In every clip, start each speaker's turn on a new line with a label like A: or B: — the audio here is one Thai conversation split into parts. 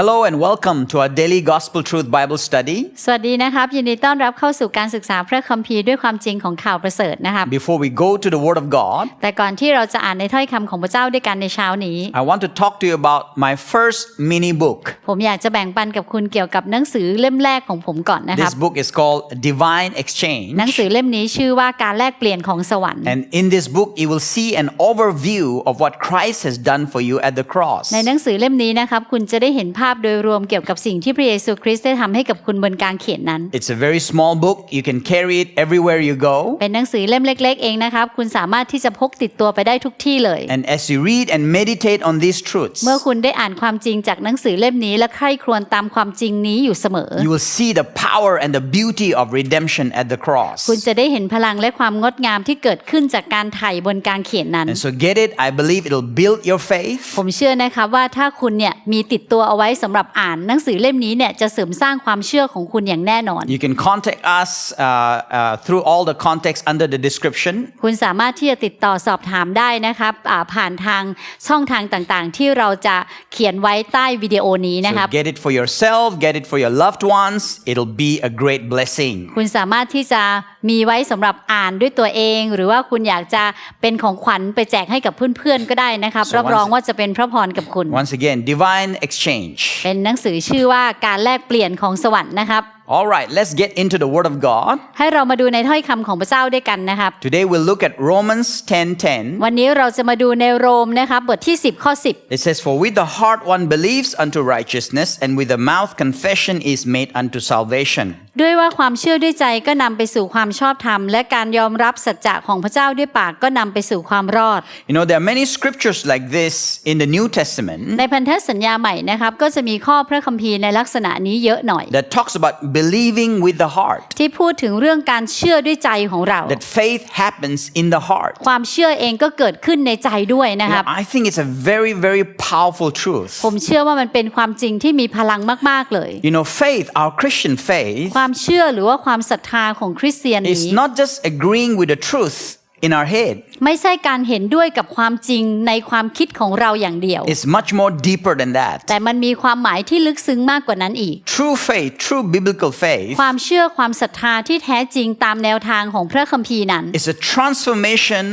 A: Hello and welcome to our daily Gospel Truth Bible study.
B: สวัสดีนะครับ ยินดีต้อนรับเข้าสู่การศึกษาพระคัมภีร์ด้วยความจริงของข่าวประเสริฐนะครับ
A: Before we go to the Word of God,
B: แต่ก่อนที่เราจะอ่านในถ้อยคำของพระเจ้าด้วยกันในเช้านี้
A: I want to talk to you about my first mini book.
B: ผมอยากจะแบ่งปันกับคุณเกี่ยวกับหนังสือเล่มแรกของผมก่อนนะครับ
A: This book is called Divine Exchange.
B: หนังสือเล่มนี้ชื่อว่าการแลกเปลี่ยนของสวรรค์
A: And in this book, you will see an overview of what Christ has done for you at the cross.
B: ในหนังสือเล่มนี้นะครับคุณจะได้เห็นภาพโดยรวมเกี่ยวกับสิ่งที่พระเยซูคริสต์ได้ทำให้กับคุณบนกางเขนนั้น
A: It's a very small book. You can carry it everywhere you go.
B: เป็นหนังสือเล่มเล็ก ๆ เองนะครับ คุณสามารถที่จะพกติดตัวไปได้ทุกที่เลย
A: And as you read and meditate on these truths,
B: เมื่อคุณได้อ่านความจริงจากหนังสือเล่มนี้ และใคร่ครวญตามความจริงนี้อยู่เสมอ
A: you will see the power and the beauty of redemption at the cross.
B: คุณจะได้เห็นพลังและความงดงามที่เกิดขึ้นจากการไถ่บนกางเขนนั้น
A: And so get it. I believe it'll build your faith.
B: ผมเชื่อนะครับว่าถ้าคุณเนี่ยมีติดตัวเอาไว้สำหรับอ่านหนังสือเล่มนี้เนี่ยจะเสริมสร้างความเชื่อของคุณอย่างแน่นอน
A: You can contact us uh, uh, through all the context under the description.
B: คุณสามารถที่จะติดต่อสอบถามได้นะครับอ่าผ่านทางช่องทางต่างๆ ที่เราจะเขียนไว้ใต้วิดีโอนี้นะค
A: So
B: รับ
A: get it for yourself, get it for your loved ones. It'll be a great blessing.
B: คุณสามารถที่จะ มีไว้สำหรับอ่านด้วยตัวเอง หรือว่าคุณอยากจะเป็นของขวัญไปแจกให้กับเพื่อนๆก็ได้นะครับ
A: So
B: รับรอง
A: once-
B: ว่าจะเป็นพระพรกับคุณ
A: Once again, divine exchange.
B: เป็นหนังสือชื่อว่าการแลกเปลี่ยนของสวรรค์นะครับ
A: All right, let's get into the Word of God.
B: ให้เรามาดูในถ้อยคำของพระเจ้าด้วยกันนะครับ
A: Today we'll look at Romans 10:10.
B: วันนี้เราจะมาดูในโรมนะครับบทที่ 10 ข้อ
A: It says, "For with the heart one believes unto righteousness, and with the mouth confession is made unto salvation."
B: 10 ด้วยว่าความเชื่อด้วยใจก็นำไปสู่ความชอบธรรม และการยอมรับสัจจะของพระเจ้าด้วยปากก็นำไปสู่ความรอด
A: You know, there are many scriptures like this in the New Testament
B: ในพันธสัญญาใหม่นะครับก็จะมีข้อพระคัมภีร์ในลักษณะนี้เยอะหน่อย
A: that talks about believing with the heart.
B: ที่พูดถึงเรื่องการเชื่อด้วยใจของเรา
A: That faith happens in the heart.
B: ความเชื่อเองก็เกิดขึ้นในใจด้วยนะ
A: You
B: ค
A: know,
B: รับ
A: I think it's a very, very powerful truth.
B: ผมเชื่อว่ามันเป็นความจริงที่มีพลังมาก ๆ เลย
A: You know, faith, our Christian faith,
B: ความเชื่อหรือว่าความศรัทธาของคริสเตียน
A: is
B: นี้
A: not just agreeing with the truth in our head,
B: ไม่ใช่การเห็นด้วยกับความจริงในความคิดของเราอย่างเดียว
A: it's much more deeper than that.
B: แต่มันมีความหมายที่ลึกซึ้งมากกว่านั้นอีก
A: True faith, true biblical faith,
B: ความเชื่อความศรัทธาที่แท้จริงตามแนวทางของพระคัมภีร์นั้น
A: is a transformation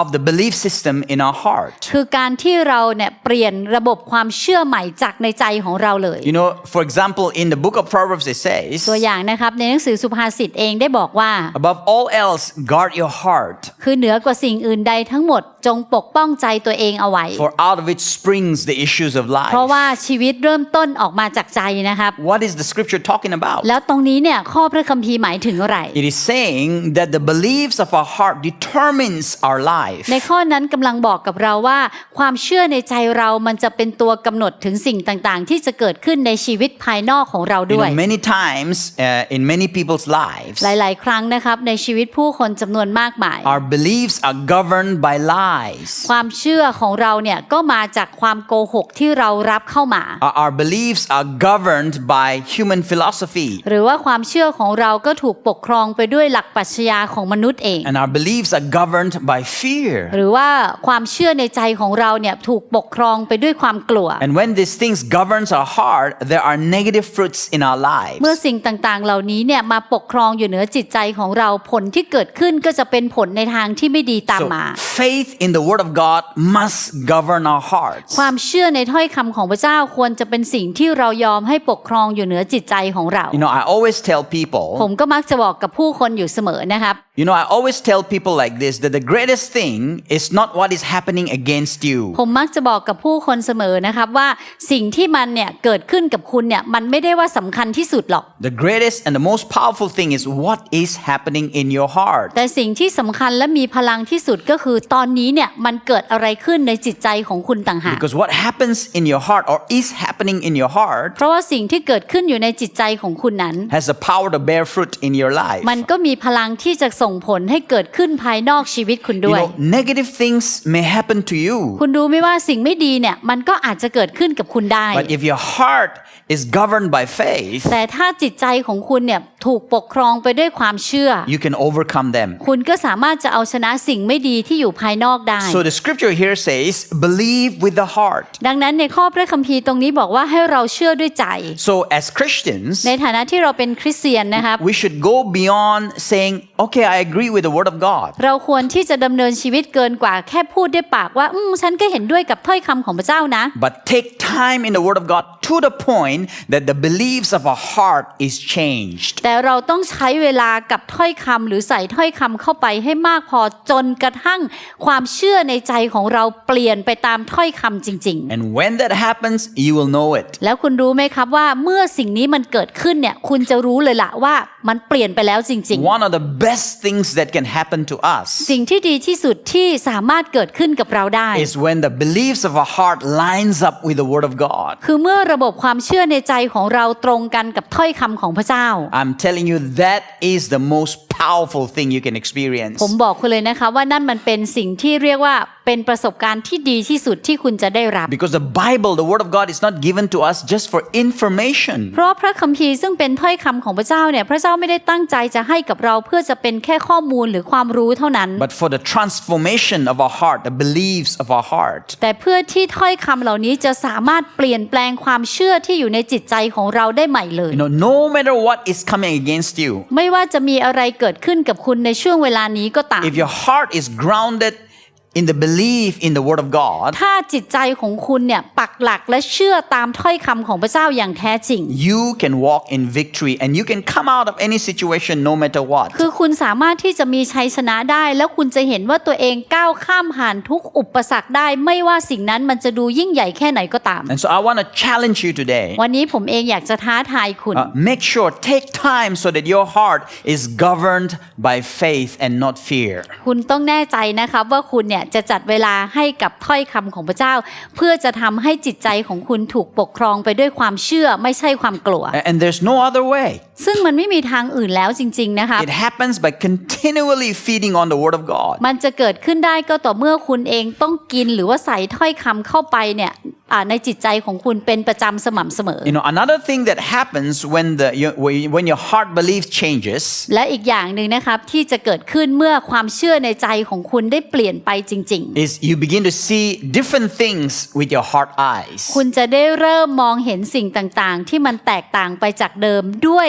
A: of the belief system in our heart.
B: คือการที่เราเนี่ยเปลี่ยนระบบความเชื่อใหม่จากในใจของเราเลย
A: You know, for example, in the book of Proverbs, it says,
B: ตัวอย่างนะครับในหนังสือสุภาษิตเองได้บอกว่า
A: above all else, guard your heart,
B: คือเหนือกว่าสิ่งอื่นใดทั้งหมดจงปกป้องใจตัวเองเอาไว้
A: for out of it springs the issues of
B: เพราะ
A: life.
B: ว่าชีวิตเริ่มต้นออกมาจากใจนะครับ
A: What is the scripture talking about?
B: แล้วตรงนี้เนี่ยข้อพระคัมภีร์หมายถึงอะไร
A: It is saying that the beliefs of our heart determines our life.
B: ในข้อนั้นกำลังบอกกับเราว่า ความเชื่อในใจเรามันจะเป็นตัวกำหนดถึงสิ่งต่างๆ ที่จะเกิดขึ้นในชีวิตภายนอกของเรา
A: You
B: ด้วย
A: know, many times uh, in many people's lives,
B: หลายๆ ครั้งนะครับในชีวิตผู้คนจำนวนมากมาย
A: our beliefs are governed by lies.
B: ความเชื่อของเราเนี่ยก็มาจากความโกหกที่เรารับเข้ามา
A: Our, our beliefs are governed by human philosophy.
B: หรือว่าความเชื่อของเราก็ถูกปกครองไปด้วยหลักปรัชญาของมนุษย์เอง
A: And our beliefs are governed by fear.
B: หรือว่าความเชื่อในใจของเราเนี่ยถูกปกครองไปด้วยความกลัว
A: And when these things governs our heart, there are negative fruits in our lives.
B: เมื่อสิ่งต่างๆ เหล่านี้เนี่ยมาปกครองอยู่เหนือจิตใจของเราผลที่เกิดขึ้นก็จะเป็นผลในทางที่ไม่ดีตาม
A: So
B: มา
A: faith in the word of God must govern our hearts.
B: ความเชื่อในถ้อยคำของพระเจ้าควรจะเป็นสิ่งที่เรายอมให้ปกครองอยู่เหนือจิตใจของเรา
A: You know, I always tell
B: ผ
A: people,
B: มก็มักจะบอกกับผู้คนอยู่เสมอนะครับ
A: you know, I always tell people like this that the greatest thing is not what is happening against you.
B: ผมมักจะบอกกับผู้คนเสมอนะครับว่าสิ่งที่มันเนี่ยเกิดขึ้นกับคุณเนี่ยมันไม่ได้ว่าสำคัญที่สุดหรอก
A: The greatest and the most powerful thing is what is happening in your heart.
B: แต่สิ่งที่สำคัญและมีพลังที่สุดก็คือตอนนี้เนี่ยมันเกิดอะไรขึ้นในจิตใจของคุณต่างหาก
A: Because what happens in your heart or is happening in your heart
B: เพราะว่าสิ่งที่เกิดขึ้นอยู่ในจิตใจของคุณนั้น
A: has the power to bear fruit in your life.
B: มันก็มีพลังที่จะส่งผลให้เกิดขึ้นภายนอกชีวิตคุณ
A: You
B: ด้วย
A: know, negative things may happen to you.
B: คุณรู้ไหมว่าสิ่งไม่ดีเนี่ยมันก็อาจจะเกิดขึ้นกับคุณได้
A: But if your heart is governed by faith,
B: แต่ถ้าจิตใจของคุณเนี่ย ถูกปกครองไปด้วยความเชื่อ
A: you can overcome them.
B: คุณก็สามารถจะเอาชนะสิ่งไม่ดีที่อยู่ภายนอกได้
A: So the scripture here says, believe with the heart.
B: ดังนั้นในข้อพระคัมภีร์ตรงนี้บอกว่าให้เราเชื่อด้วยใจ
A: So as Christians,
B: ในฐานะที่เราเป็นคริสเตียนนะครับ
A: we should go beyond saying, okay, I agree with the word of God.
B: เราควรที่จะดำเนินชีวิตเกินกว่าแค่พูดด้วยปากว่าอืมฉันก็เห็นด้วยกับถ้อยคำของพระเจ้านะ
A: But take time in the word of God to the point that the beliefs of our heart is changed.
B: แต่เราต้องใช้เวลากับถ้อยคำหรือใส่ถ้อยคำเข้าไปให้มากพอจนกระทั่งความเชื่อในใจของเราเปลี่ยนไปตามถ้อยคำจริง
A: And when that happens, you will know it.
B: ๆแล้วคุณรู้ไหมครับว่าเมื่อสิ่งนี้มันเกิดขึ้นเนี่ยคุณจะรู้เลยละว่า มันเปลี่ยนไปแล้วจริง
A: One of the best things that can happen to us
B: ๆ สิ่งที่ดีที่สุดที่สามารถเกิดขึ้นกับเราได้
A: is when the beliefs of our heart lines up with the word of God.
B: คือเมื่อระบบความเชื่อในใจของเราตรงกันกับถ้อยคำของพระเจ้า
A: I'm telling you, that is the most powerful thing you can experience.
B: ผมบอกคุณเลยนะคะว่านั่นมันเป็นสิ่งที่เรียกว่าเป็นประสบการณ์ที่ดีที่สุดที่คุณจะได้รับ
A: Because the Bible, the Word of God, is not given to us just for information.
B: เพราะพระคัมภีร์ซึ่งเป็นถ้อยคำของพระเจ้าเนี่ยพระเจ้าไม่ได้ตั้งใจจะให้กับเราเพื่อจะเป็นแค่ข้อมูลหรือความรู้เท่านั้น
A: but for the transformation of our heart, the beliefs of our heart.
B: แต่เพื่อที่ถ้อยคำเหล่านี้จะสามารถเปลี่ยนแปลงความเชื่อที่อยู่ในจิตใจของเราได้ใหม่เลย
A: You know, no matter what is coming against you,
B: ไม่ว่าจะมีอะไรเกิดเกิดขึ้นกับคุณในช่วงเวลานี้ก็ตาม
A: If your heart is grounded in the belief in the Word of God,
B: ถ้าจิตใจของคุณเนี่ยปักหลักและเชื่อตามถ้อยคำของพระเจ้าอย่างแท้จริง
A: you can walk in victory and you can come out of any situation no matter what.
B: คือคุณสามารถที่จะมีชัยชนะได้ แล้วคุณจะเห็นว่าตัวเองก้าวข้ามผ่านทุกอุปสรรคได้ ไม่ว่าสิ่งนั้นมันจะดูยิ่งใหญ่แค่ไหนก็ตาม
A: And so I want to challenge you today.
B: วันนี้ผมเองอยากจะท้าทายคุณ
A: Uh, make sure, take time so that your heart is governed by faith and not fear.
B: คุณต้องแน่ใจนะครับว่าคุณเนี่ยจะจัดเวลาให้กับถ้อยคำของพระเจ้า เพื่อจะทำให้จิตใจของคุณถูกปกครองไปด้วยความเชื่อไม่ใช่ความกลัว
A: And there's no other way.
B: ซึ่งมันไม่มีทางอื่นแล้วจริงๆนะครับ
A: It happens by continually feeding on the Word of God.
B: มันจะเกิดขึ้นได้ก็ต่อเมื่อคุณเองต้องกินหรือว่าใส่ถ้อยคำเข้าไปเนี่ยอ่าในจิตใจของคุณเป็นประจำสม่ำเสมอ
A: You know, another thing that happens when the you- when your heart belief changes
B: และอีกอย่างหนึ่งนะครับที่จะเกิดขึ้นเมื่อความเชื่อในใจของคุณได้เปลี่ยนไปจริง
A: is you begin to see different things with your heart eyes.
B: ๆคุณจะได้เริ่มมองเห็นสิ่งต่างๆ ที่มันแตกต่างไปจากเดิมด้วย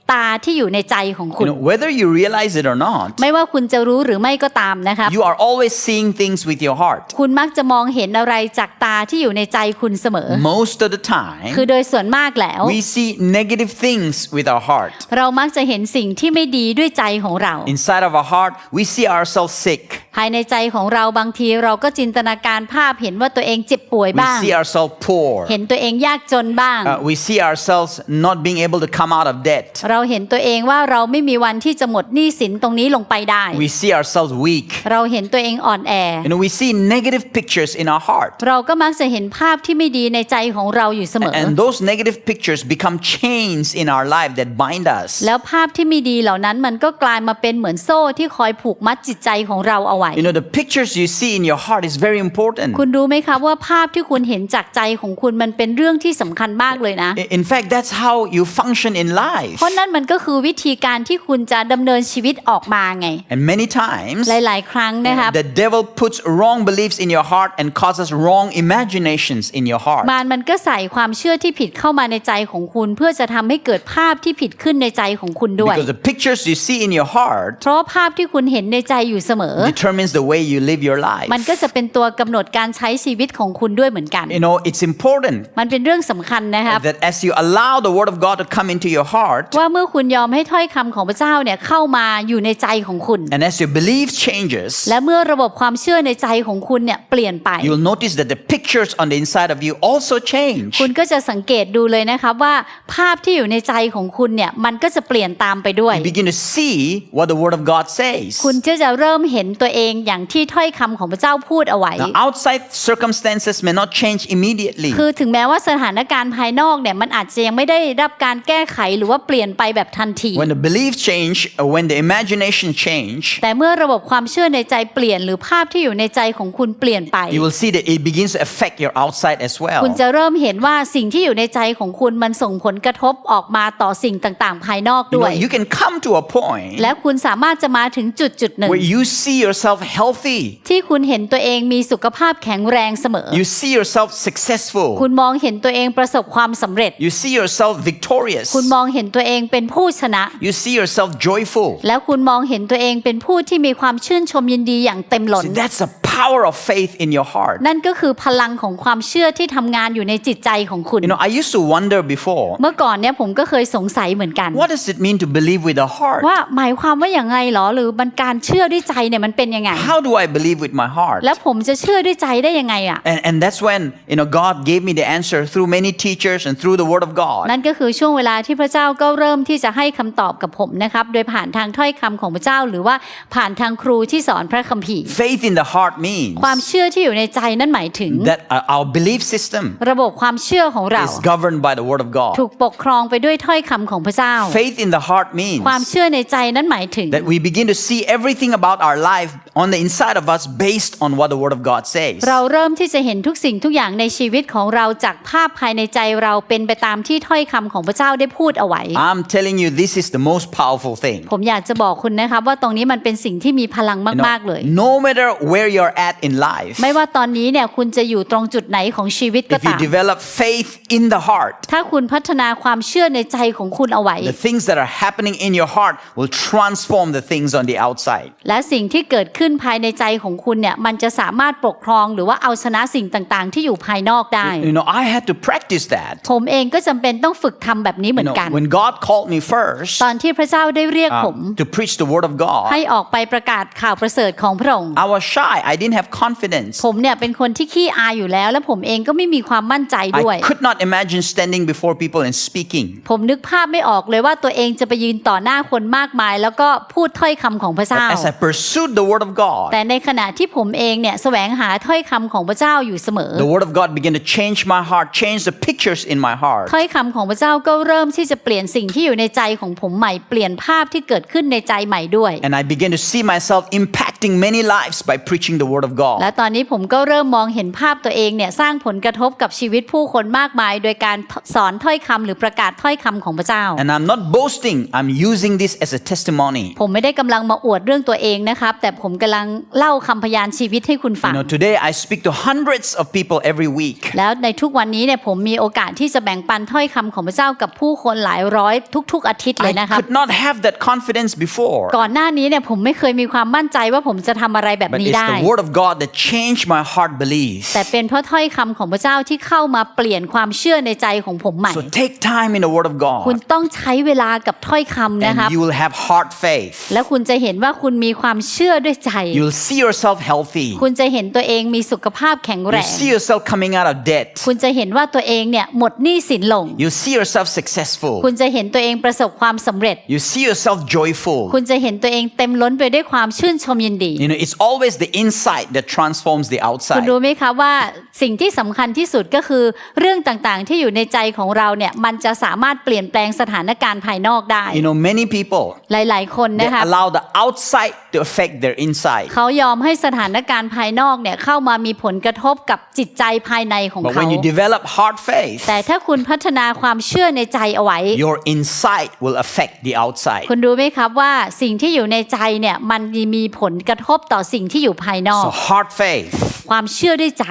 B: ตาที่อยู่ในใจของคุ
A: You
B: ณ
A: know, whether you realize it or not,
B: ไม่ว่าคุณจะรู้หรือไม่ก็ตามนะครับ
A: you are always seeing things with your heart.
B: คุณมักจะมองเห็นอะไรจากตาที่อยู่ในใจคุณเสมอ
A: Most of the time,
B: คือโดยส่วนมากแล้ว
A: we see negative things with our heart.
B: เรามักจะเห็นสิ่งที่ไม่ดีด้วยใจของเรา
A: Inside of our heart, we see ourselves sick.
B: ภายในใจของเราบางทีเราก็จินตนาการภาพเห็นว่าตัวเองเจ็บป่วย
A: We
B: บ้าง
A: see ourselves poor.
B: เห็นตัวเองยากจนบ้าง
A: Uh, we see ourselves not being able to come out of debt.
B: เราเห็นตัวเองว่าเราไม่มีวันที่จะหมดหนี้สินตรงนี้ลงไปได้
A: We see ourselves weak.
B: เราเห็นตัวเองอ่อนแอ
A: You know, we see negative pictures in our heart.
B: เราก็มักจะเห็นภาพที่ไม่ดีในใจของเราอยู่เสมอ
A: And those negative pictures become chains in our life that bind us.
B: แล้วภาพที่ไม่ดีเหล่านั้นมันก็กลายมาเป็นเหมือนโซ่ที่คอยผูกมัดจิตใจของเราเอาไว้
A: You know, the pictures you see in your heart is very important.
B: คุณรู้ไหมครับว่าภาพที่คุณเห็นจากใจของคุณมันเป็นเรื่องที่สำคัญมากเลยนะ
A: I- In fact, that's how you function in life.
B: เพราะนั่นมันก็คือวิธีการที่คุณจะดำเนินชีวิตออกมาไง
A: And many times,
B: หลายๆ ครั้งนะครับ
A: the devil puts wrong beliefs in your heart and causes wrong imaginations in your heart.
B: มารมันก็ใส่ความเชื่อที่ผิดเข้ามาในใจของคุณ เพื่อจะทำให้เกิดภาพที่ผิดขึ้นในใจของคุณด้วย
A: Because the pictures you see in your heart
B: เพราะภาพที่คุณเห็นในใจอยู่เสมอ
A: determines the way you live your life.
B: มันก็จะเป็นตัวกำหนดการใช้ชีวิตของคุณด้วยเหมือนกัน
A: You know, it's important
B: มันเป็นเรื่องสำคัญนะครับ
A: that as you allow the word of God to come into your heart
B: ว่าเมื่อคุณยอมให้ถ้อยคำของพระเจ้าเนี่ยเข้ามาอยู่ในใจของคุณ
A: and as your belief changes,
B: และเมื่อระบบความเชื่อในใจของคุณเนี่ยเปลี่ยนไป
A: you'll notice that the pictures on the inside of you also change.
B: คุณก็จะสังเกตดูเลยนะครับว่าภาพที่อยู่ในใจของคุณเนี่ยมันก็จะเปลี่ยนตามไปด้วย
A: You begin to see what the word of God says.
B: คุณก็จะเริ่มเห็นตัวเอองอย่างที่ถ้อยคำของพระเจ้าพูดเอาไว้
A: Now, outside circumstances may not change immediately.
B: คือถึงแม้ว่าสถานการณ์ภายนอกเนี่ยมันอาจจะยังไม่ได้รับการแก้ไขหรือว่าเปลี่ยนไปแบบทันที
A: When the belief change, or when the imagination change,
B: แต่เมื่อระบบความเชื่อในใจเปลี่ยนหรือภาพที่อยู่ในใจของคุณเปลี่ยนไป
A: you will see that it begins to affect your outside as well.
B: คุณจะเริ่มเห็นว่าสิ่งที่อยู่ในใจของคุณมันส่งผลกระทบออกมาต่อสิ่งต่างๆ ภายนอก
A: You
B: ด้
A: know,
B: วย
A: you can come to a point
B: และคุณสามารถจะมาถึงจุดจุดหนึ่ง
A: where you see yourself healthy.
B: ที่คุณเห็นตัวเองมีสุขภาพแข็งแรงเสมอ
A: You see yourself successful.
B: คุณมองเห็นตัวเองประสบความสำเร็จ
A: You see yourself victorious.
B: คุณมองเห็นตัวเองเป็นผู้ชนะ
A: You see yourself joyful.
B: แล้วคุณมองเห็นตัวเองเป็นผู้ที่มีความชื่นชมยินดีอย่างเต็มล้น
A: See, that's the power of faith in your heart.
B: นั่นก็คือพลังของความเชื่อที่ทำงานอยู่ในจิตใจของคุณ
A: You know, I used to wonder before,
B: เมื่อก่อนเนี่ยผมก็เคยสงสัยเหมือนกัน
A: what does it mean to believe with the heart?
B: ว่าหมายความว่าอย่างไงหรอหรือมันการเชื่อด้วยใจเนี่ยมันเป็นยังไง
A: How do I believe with my heart?
B: แล้วผมจะเชื่อด้วยใจได้ยังไงอะ
A: And, and that's when, you know, God gave me the answer through many teachers and through the Word of God.
B: นั่นก็คือช่วงเวลาที่พระเจ้าก็เริ่มที่จะให้คำตอบกับผมนะครับโดยผ่านทางถ้อยคำของพระเจ้าหรือว่าผ่านทางครูที่สอนพระคัมภีร์
A: Faith in the heart means
B: ความเชื่อที่อยู่ในใจนั่นหมายถึง
A: that uh, our belief system
B: ระบบความเชื่อของเรา
A: is governed by the Word of God.
B: ถูกปกครองไปด้วยถ้อยคำของพระเจ้า
A: Faith in the heart means
B: ความเชื่อในใจนั่นหมายถึง
A: that we begin to see everything about our life on the inside of us based on what the Word of God says.
B: เราเริ่มที่จะเห็นทุกสิ่งทุกอย่างในชีวิตของเราจากภาพภายในใจเราเป็นไปตามที่ถ้อยคำของพระเจ้าได้พูดเอาไว้
A: I'm telling you, this is the most powerful thing.
B: ผมอยากจะบอกคุณนะครับว่าตรงนี้มันเป็นสิ่งที่มีพลัง
A: You know,
B: มากๆเลย
A: no matter where you're at in life,
B: ไม่ว่าตอนนี้เนี่ยคุณจะอยู่ตรงจุดไหนของชีวิตก็
A: if you
B: ตาม
A: develop faith in the heart,
B: ถ้าคุณพัฒนาความเชื่อในใจของคุณเอาไว้
A: the things that are happening in your heart will transform the things on the outside.
B: และสิ่งที่เกิดขึ้นภายในใจของคุณเนี่ยมันจะสามารถปกครองหรือว่าเอาชนะสิ่งต่างๆ ที่อยู่ภายนอกได้
A: You know, I had to practice that.
B: ผมเองก็จำเป็นต้องฝึกทำแบบนี้เหมื
A: You
B: อน
A: know,
B: กัน
A: when God called me first
B: ตอนที่พระเจ้าได้เรียกผม
A: um, to preach the Word of God,
B: ให้ออกไปประกาศข่าวประเสริฐของพระองค์
A: I was shy. I didn't have confidence.
B: ผมเนี่ยเป็นคนที่ขี้อายอยู่แล้ว และผมเองก็ไม่มีความมั่นใจด้วย
A: I could not imagine standing before people and speaking.
B: ผมนึกภาพไม่ออกเลยว่าตัวเองจะไปยืนต่อหน้าคนมากมาย แล้วก็พูดถ้อยคำของพระเจ้า
A: But as I pursued the Word of God,
B: แต่ในขณะที่ผมเองเนี่ยแสวงหาถ้อยคำของพระเจ้าอยู่เสมอ
A: the Word of God began to change my heart, change the pictures in my heart.
B: ถ้อยคำของพระเจ้าก็เริ่มที่จะเปลี่ยนสิ่งที่อยู่ในใจของผมใหม่เปลี่ยนภาพที่เกิดขึ้นในใจใหม่ด้วย
A: And I began to see myself impacting many lives by preaching the Word of
B: และ
A: God.
B: ตอนนี้ผมก็เริ่มมองเห็นภาพตัวเองเนี่ยสร้างผลกระทบกับชีวิตผู้คนมากมาย โดยการสอนถ้อยคำหรือประกาศถ้อยคำของพระเจ้า
A: And I'm not boasting, I'm using this as a testimony.
B: ผมไม่ได้กำลังมาอวดเรื่องตัวเองนะครับแต่ผมกำลังเล่าคำพยานชีวิตให้คุณฟั
A: You
B: ง
A: know, today I speak to hundreds of people every week.
B: แล้วในทุกวันนี้เนี่ยผมมีโอกาสที่จะแบ่งปันถ้อยคำของพระเจ้ากับผู้คนหลายร้อยทุก ๆ อาทิตย์เลย
A: I
B: นะครับ
A: could not have that confidence before.
B: ก่อนหน้านี้เนี่ยผมไม่เคยมีความมั่นใจว่าผมจะทำอะไรแบบ
A: But
B: นี้
A: it's
B: ได้
A: the Word of God that changed my heart belief.
B: แต่เป็นเพราะถ้อยคำของพระเจ้าที่เข้ามาเปลี่ยนความเชื่อในใจของผมใหม่
A: So take time in the Word of
B: คุณ
A: God
B: ต้องใช้เวลากับถ้อยคำนะครับ
A: and you will have heart faith.
B: แล้วคุณจะเห็นว่าคุณมีความเชื่อด้วยใจ
A: You'll see yourself healthy.
B: คุณจะเห็นตัวเองมีสุขภาพแข็งแร
A: You'll
B: ง
A: see yourself coming out of debt.
B: คุณจะเห็นว่าตัวเองเนี่ยหมดหนี้สินลง
A: You'll see yourself successful.
B: คุณจะเห็นตัวเองประสบความสำเร็จ
A: You see yourself joyful.
B: คุณจะเห็นตัวเองเต็มล้นไปด้วยความชื่นชมยินดี
A: You know, it's always the inside that transforms the
B: คุณ
A: outside.
B: รู้ไหมคะว่าสิ่งที่สำคัญที่สุดก็คือ เรื่องต่างๆที่อยู่ในใจของเราเนี่ยมันจะสามารถเปลี่ยนแปลงสถานการณ์ภายนอกได้
A: You know, many people
B: หลายๆ คน
A: they
B: นะคะ
A: allow the outside to affect their inside.
B: เขายอมให้สถานการณ์ภายนอกเนี่ยเข้ามามีผลกระทบกับจิตใจภายในของ
A: But
B: เขา
A: when you develop heart faith,
B: แต่ถ้าคุณพัฒนาความเชื่อในใจเอาไว้
A: your inside will affect the outside.
B: คุณรู้ไหมครับว่าสิ่งที่อยู่ในใจเนี่ยมันมีผลกระทบต่อสิ่งที่อยู่ภายนอก
A: So heart faith,
B: ความเชื่อด้วยใจ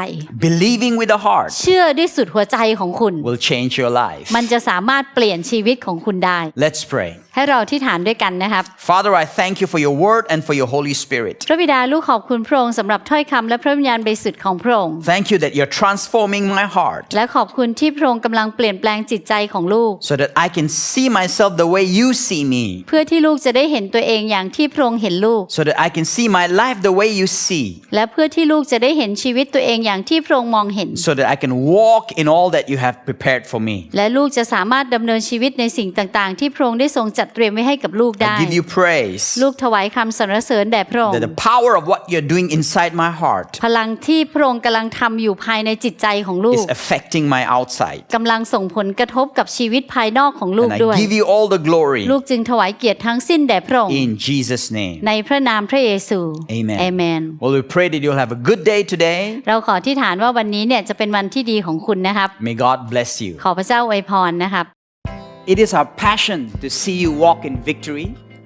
A: believing with the heart
B: เชื่อด้วยสุดหัวใจของคุณ
A: will change your life.
B: มันจะสามารถเปลี่ยนชีวิตของคุณได้
A: Let's pray.
B: ให้เราที่ฐานด้วยกันนะครับ
A: Father, I thank you for your word and for your Holy Spirit.
B: พระบิดาลูกขอบคุณพระองค์สำหรับถ้อยคำและพระวิญญาณบริสุทธิ์ของพระองค์
A: Thank you that you're transforming my heart
B: และขอบคุณที่พระองค์กำลังเปลี่ยนแปลงจิตใจของลูก
A: so that I can see myself the way you see me,
B: เพื่อที่ลูกจะได้เห็นตัวเองอย่างที่พระองค์เห็นลูก
A: so that I can see my life the way you see,
B: และเพื่อที่ลูกจะได้เห็นชีวิตตัวเองอย่างที่พระองค์มองเห็น
A: so that I can walk in all that you have prepared for me.
B: และลูกจะสามารถดำเนินชีวิตในสิ่งต่างๆ ที่พระองค์ได้ทรงจัดเตรียมไว้ให้กับลูกได้
A: I give you praise
B: ลูกถวายคำสรรเสริญแด่พระองค์
A: that the power of what you're doing inside my heart
B: พลังที่พระองค์กำลังทำอยู่ภายในจิตใจของลู
A: is
B: ก
A: affecting my outside.
B: กำลังส่งผลกระทบกับชีวิตภายนอกของลูก
A: And
B: ด้วย
A: I give you all the glory
B: ลูกจึงถวายเกียรติทั้งสิ้นแด่พระองค์
A: in Jesus' name.
B: ในพระนามพระเยซู
A: Amen.
B: เอเมน
A: Well, we pray that you'll have a good day today.
B: เราขอที่ฐานว่าวันนี้เนี่ยจะเป็นวันที่ดีของคุณนะครับ
A: May God bless you.
B: ขอพระเจ้าอวยพรนะครับ
A: It is our passion to see you walk in victory.